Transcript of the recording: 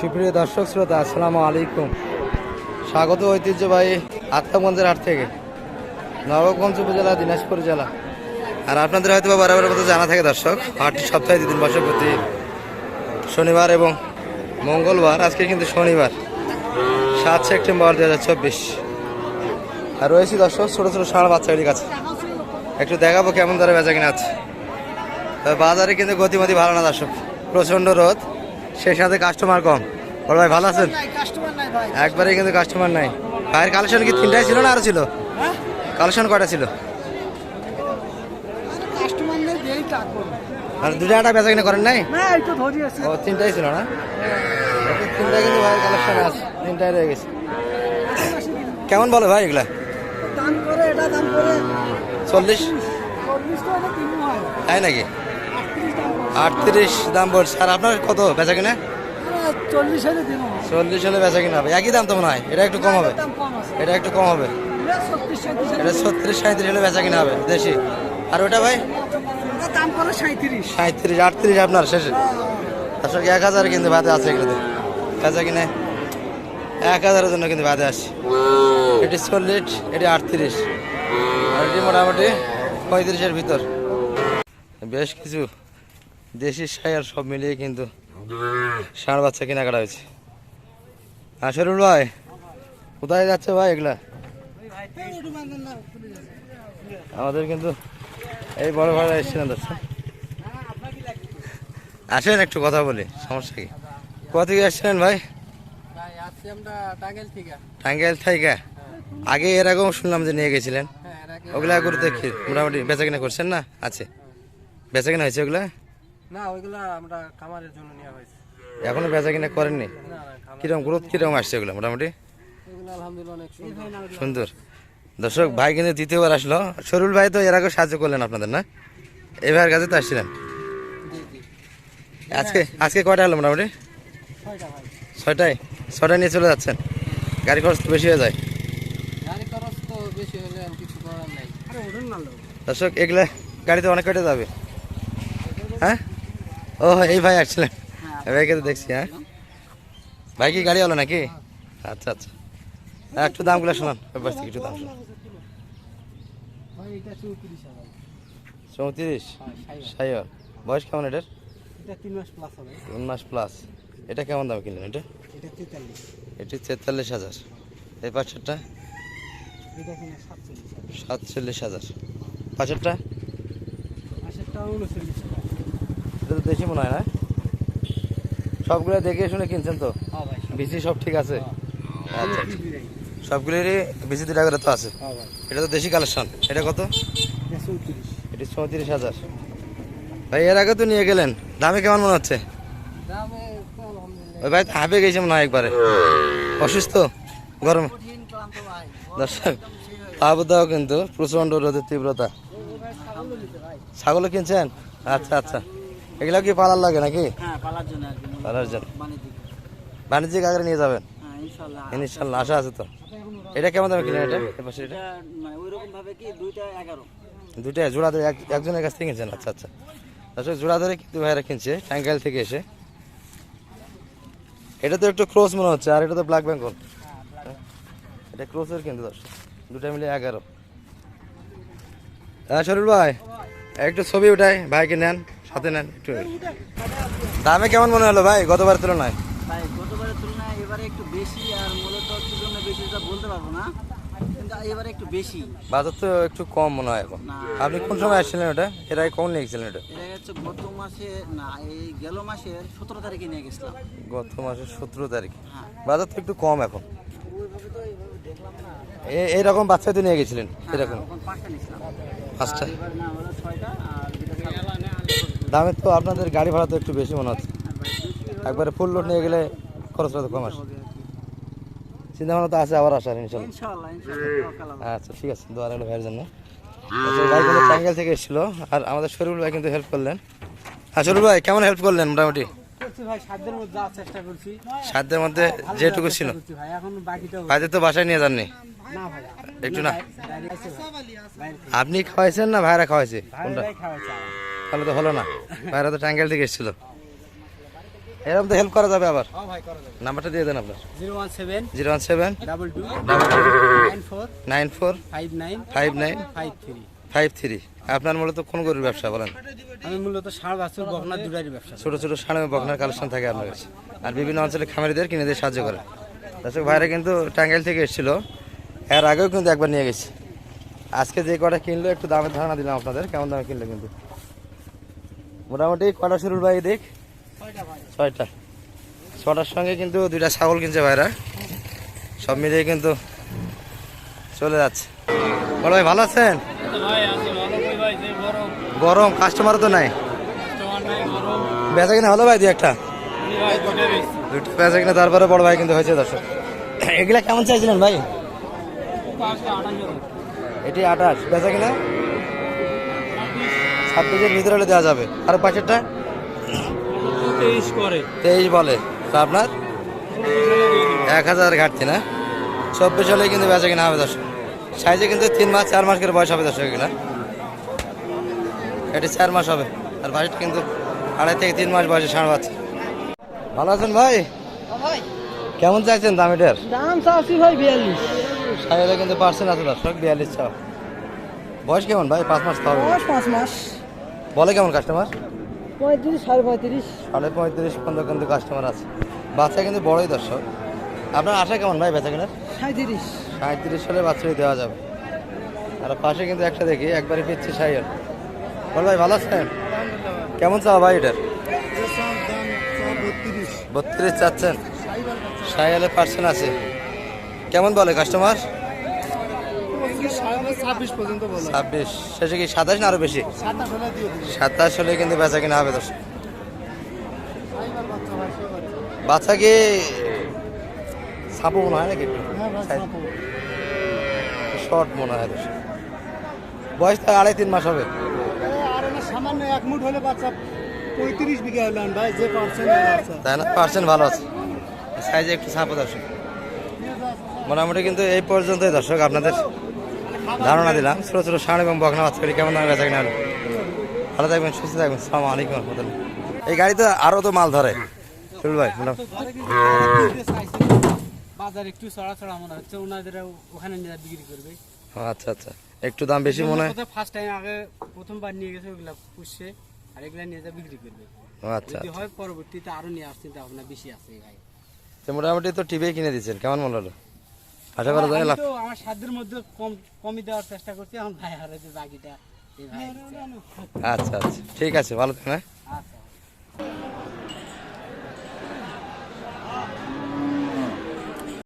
সুপ্রিয় দর্শক শ্রোতা, আসসালামু আলাইকুম। স্বাগত ঐতিহ্যবাহী আত্মাগঞ্জের হাট থেকে, নবগঞ্জ উপজেলা, দিনাজপুর জেলা। আর আপনাদের হয়তো বা বরাবরের মতো জানা থাকে দর্শক, হাটটি সপ্তাহে দুদিন বসে প্রতি শনিবার এবং মঙ্গলবার, আজকে কিন্তু শনিবার, সাত সেপ্টেম্বর দু হাজার চব্বিশ। আর রয়েছি দর্শক, ছোটো ছোটো ষাঁড় বাচ্চাগুলির কাছে। একটু দেখাবো কেমন দরে বেচা কিনা আছে তবে বাজারে কিন্তু গতিমতি ভালো না দর্শক, প্রচণ্ড রোদ। সেই সাথে কাস্টমার কম। বড় ভাই ভালো আছেন? কাস্টমার নাই ভাই। একবারে কিন্তু কাস্টমার নাই। ভাইয়ের কালেকশন কি তিনটাই ছিল না আরও ছিল? হ্যাঁ? কালেকশন ছিল? দিয়েই কাজ করব? আর দুটা আটা বেচা কিনা করেন নাই? ও তিনটাই ছিল না? এই তিনটাই কিন্তু ভাইয়ের কালেকশন আছে। তিনটাই রয়ে গেছে। কেমন বলো ভাই এগুলা? চল্লিশ? হয়। তাই নাকি? আটত্রিশ দাম বলছে আর আপনার কত? বেচা কিনা? চল্লিশ হলে চল্লিশ হলে বেচা কিনা হবে। একই দাম তো মনে হয়। এটা একটু কম হবে। আছে। এটা একটু কম হবে। এটা ছত্রিশ সাঁত্রিশ হলে বেচা কিনা হবে। দেশি। আর ওটা ভাই? সাঁত্রিশ আটত্রিশ আপনার শেষে। আসলে এক হাজার কিন্তু বাদে আছে এগুলোতে। বেচা কিনে? এক হাজারের জন্য কিন্তু বাদে আসে এটি চল্লিশ এটি আটত্রিশ। আর এটি মোটামুটি পঁয়ত্রিশের ভিতর। বেশ কিছু দেশি সায়ার সব মিলিয়ে কিন্তু ষাঁড় বাচ্চা কেনাকাটা হয়েছে। আসরুল ভাই কোথায় যাচ্ছে ভাই এগুলা? আমাদের কিন্তু এই বড় ভাড়া এসেছিলেন দর্শক আসেন একটু কথা বলি সমস্যা কি? কোথা থেকে আসছিলেন ভাই? টাঙ্গাইল থাইকা আগে এরকম শুনলাম যে নিয়ে গেছিলেন। হ্যাঁ ওগুলা করতে মোটামুটি বেচা কিনা করছেন না? আছে। বেচা কিনা হয়েছে ওগুলা? না ওইগুলো আমরা খামারের জন্য নেওয়া হয়েছে। এখনও বেচা কিনা করেননি? কীরকম গ্রোথ কীরকম আসছে ওগুলো মোটামুটি? এগুলো আলহামদুলিল্লাহ অনেক সুন্দর। দর্শক ভাই কিন্তু দ্বিতীয়বার আসলো। শরুল ভাই তো এর আগে সাহায্য করলেন আপনাদের না? এই ভাইয়ের কাছে তো আসছিলেন। আজকে আজকে কয়টা হলো মোটামুটি? ছয়টা ভাই। ছয়টায়? ছয়টায় নিয়ে চলে যাচ্ছেন? গাড়ি খরচ তো বেশি হয়ে যায়। গাড়ি খরচ তো বেশি হলে আর কিছু করার নাই। আরে ওঠেন না লোক। দর্শক এগুলা গাড়িতে অনেক কয়টা যাবে? হ্যাঁ? ও এই ভাই আসছিলেন। এই ভাইকে তো দেখছি হ্যাঁ? ভাই কি গাড়ি হলো নাকি? আচ্ছা আচ্ছা। হ্যাঁ, একটু দামগুলো শোনান। ব্যাপার থেকে একটু দাম শোনান। চৌত্রিশ হ্যাঁ সাইয়ার বয়স কেমন এটার? এটা তিন মাস প্লাস হবে। তিন মাস প্লাস এটা কেমন দাম কিনলেন এটা? এটা এটি তেতাল্লিশ হাজার। এই পাঁচশোটা সাতচল্লিশ হাজার। পাঁচশোটা মাসেরটা উনচল্লিশ হাজার এটা তো বেশি মনে হয় না। সবগুলো দেখে শুনে কিনছেন তো? হ্যাঁ বিসি সব। ঠিক আছে? আচ্ছা আচ্ছা। দিবি সবগুলোরই বেশি দুটা করে তো আছে। হ্যাঁ এটা তো দেশি কালেকশন। এটা কত? এটা চৌত্রিশ। হাজার। ভাই এর আগে তো নিয়ে গেলেন। দামে কেমন মনে হচ্ছে? দামে ওই ভাই হাঁপে গেছে মনে হয় একবারে। অসুস্থ? গরম? দর্শক আবদাও কিন্তু প্রচণ্ড রোদের তীব্রতা। ছাগলও কিনছেন? আচ্ছা আচ্ছা। এগুলো কি পালার লাগে নাকি? হ্যাঁ পালার জন্য বাণিজ্যিক। আকারে নিয়ে যাবেন? হ্যাঁ ইনশাল্লাহ আশা আছে তো। এটা কেমন দামে কিনেন এটা? মানে দুইটা জোড়া ধরে এক- একজনের কাছ থেকে কিনছেন? আচ্ছা আচ্ছা। দর্শক জোড়া ধরে কিন্তু ভাইরা কিনছে? টাঙ্গাইল থেকে এসে। এটা তো একটু ক্রস মনে হচ্ছে আর এটা তো ব্ল্যাক বেঙ্গল এটা ক্রসের কিন্তু দর্শক। দুটা মিলে এগারো। হ্যাঁ শরীর ভাই একটু ছবি উঠাই ভাইকে নেন। সাথে নেন একটু দামে কেমন মনে হলো ভাই গতবার তুলনায়? ভাই গতবারের তুলনায় এবারে একটু বেশি আর মূলত কি জন্য বেশি এটা বলতে পারব না কিন্তু এবারে একটু বেশি। বাজার তো একটু কম মনে হয় এখন। না। আপনি কোন সময় আসছিলেন ওটা? এর আগে কখন নিয়ে গেছিলেন ওটা এটা হচ্ছে গত মাসে না এই গেল মাসের সতেরো তারিখে নিয়ে গেছিলাম। গত মাসের সতেরো তারিখ। হ্যাঁ। বাজার তো একটু কম এখন। ওইভাবে তো এইভাবে দেখলাম না। এ- এইরকম বাচ্চা তো নিয়ে গেছিলেন হ্যাঁ, এরকম? ওখানে পাঁচটা নিয়েছিলাম। পাঁচটা। এবার না হলো ছয়টা আর দুটা ছাগল। দামে তো আপনাদের গাড়ি ভাড়া তো একটু বেশি মনে হচ্ছে। আর একবারে ফুল লোড নিয়ে গেলে খরচটা তো কম আসে। আর। চিন্তা ভাবনা তো আছে আবার আসার ইনশাল্লাহ। আচ্ছা ঠিক আছে দোয়া রাখল ভাইয়ের জন্য। আচ্ছা, ভাই থেকে এসেছিল আর আমাদের শরীফুল ভাই কিন্তু হেল্প করলেন। হ্যাঁ শরীফুল ভাই কেমন হেল্প করলেন মোটামুটি? সাধ্যের মধ্যে যেটুকু ছিল। ভাইদের তো বাসায় নিয়ে যাননি? একটু না। আপনি খাওয়াইছেন না ভাইরা খাওয়াইছে? কোনটা। তাহলে তো হলো না। ভাইরা তো টাঙ্গাইল থেকে এসেছিল। এরকম তো হেল্প করা যাবে আবার। হ্যাঁ নাম্বারটা দিয়ে দেন আপনার। Zero one seven zero one seven double two nine four nine four five nine five nine five three. Five three আপনার মূলত কোন গরুর ব্যবসা বলেন? আমি মূলত ষাঁড় বাছুর বকনা দুটারই ব্যবসা। ছোট ছোট সাড়ে বকনার কালেকশন থাকে আপনার কাছে। আর বিভিন্ন অঞ্চলে খামারিদের কিনে দিয়ে সাহায্য করে। দর্শক ভাইরা কিন্তু টাঙ্গাইল থেকে এসেছিল। এর আগেও কিন্তু একবার নিয়ে গেছি। আজকে যে কটা কিনলো একটু দামের ধারণা দিলাম আপনাদের। কেমন দামে কিনলো কিন্তু? মোটামুটি কটা শুরুর ভাই দেখ? ছয়টা। ছটার সঙ্গে কিন্তু দুইটা ছাগল কিনছে ভাইরা। সব মিলিয়ে কিন্তু চলে যাচ্ছে। বড় ভাই ভালো আছেন? গরম। কাস্টমার তো নাই? বেচা কিনা হলো ভাই দু একটা দুটো বেচা কিনা তারপরে বড় ভাই কিন্তু হয়েছে দর্শক। এগুলা কেমন চাইছিলেন ভাই? এটি আঠাশ বেচা কিনা? ছাব্বিশের ভিতরে হলে দেওয়া যাবে। আর পাশেরটা? তেইশ করে। তেইশ বলে। তা আপনার? এক হাজার ঘাটতি না? চব্বিশ হলে কিন্তু বেচা কিনা হবে দর্শক। সাইজে কিন্তু তিন মাস চার মাস করে বয়স হবে দর্শক এগুলা। এটি চার মাস হবে। আর বাড়িটা কিন্তু আড়াই থেকে তিন মাস বয়সে ষাঁড় বাচ্চা। ভালো আছেন ভাই? ভাই। কেমন চাইছেন দাম এটার? দাম চাচ্ছি ভাই বিয়াল্লিশ। সাইজে কিন্তু পার্সেন্ট আছে দর্শক বিয়াল্লিশ ছ বয়স কেমন ভাই? পাঁচ মাস তো হবে। পাঁচ মাস। বলে কেমন কাস্টমার পঁয়ত্রিশ সাড়ে পঁয়ত্রিশ। সাড়ে পঁয়ত্রিশ পর্যন্ত কিন্তু কাস্টমার আছে। বাচ্চা কিন্তু বড়ই দর্শক। আপনার আশা কেমন ভাই বেচা কিনার? সাঁত্রিশ সাঁত্রিশ সালে বাচ্চাই দেওয়া যাবে। আর পাশে কিন্তু একটা দেখি একবারে পিচ্ছি সাইয়ার বল ভাই ভালো আছেন? কেমন চাওয়া ভাই এটার? বত্রিশ চাচ্ছেন। সাইয়ালের পার্সেন্ট আছে। কেমন বলে কাস্টমার ছাব্বিশ পর্যন্ত বলো। ছাব্বিশ শেষে কি সাতাশ না আরও বেশি? সাতাশ হলে কিন্তু বেচা কিনা হবে দশ। বাচ্চা কি ছাপো মনে হয় নাকি? একটু শর্ট মনে হয় দশ। বয়স তো আড়াই তিন মাস হবে। আর সামান্য এক মুঠ হলে বাচ্চা পঁয়ত্রিশ বিঘা হলেন ভাই যে পার্সেন্ট তাই না? পার্সেন্ট ভালো আছে। সাইজে একটু ছাপো দর্শক। মোটামুটি কিন্তু এই পর্যন্তই দর্শক আপনাদের ধারণা দিলাম। ছোটো ছোটো ষাঁড় এবং বকনা করি কেমন দামে বেচা কিনা ভালো থাকবেন সুস্থ থাকবেন। সালাম আলাইকুম রহমতুল্লাহ। এই গাড়ি তো আরও তো মাল ধরে। ভাই বাজার একটু চড়া চড়া মনে হচ্ছে ওনাদের ওখানে নিয়ে বিক্রি করবে। আচ্ছা আচ্ছা। একটু দাম বেশি মনে হয়? ফার্স্ট টাইম আগে প্রথমবার নিয়ে গেছে ওগুলা পুষছে আর এগুলা নিয়ে যা বিক্রি করবে। আচ্ছা যদি হয় পরবর্তীতে আরও নিয়ে আসছেন তা আপনার বেশি আছে ভাই। তো মোটামুটি তো টিভি কিনে দিচ্ছেন কেমন মনে হলো? আশা করা যায় লাভ আমার সাধ্যের মধ্যে কম কমই দেওয়ার চেষ্টা করছি। এখন ভাই বাকিটা এই ভাই দিচ্ছে। আচ্ছা আচ্ছা ঠিক আছে ভালো থাকেন হ্যাঁ? আচ্ছা।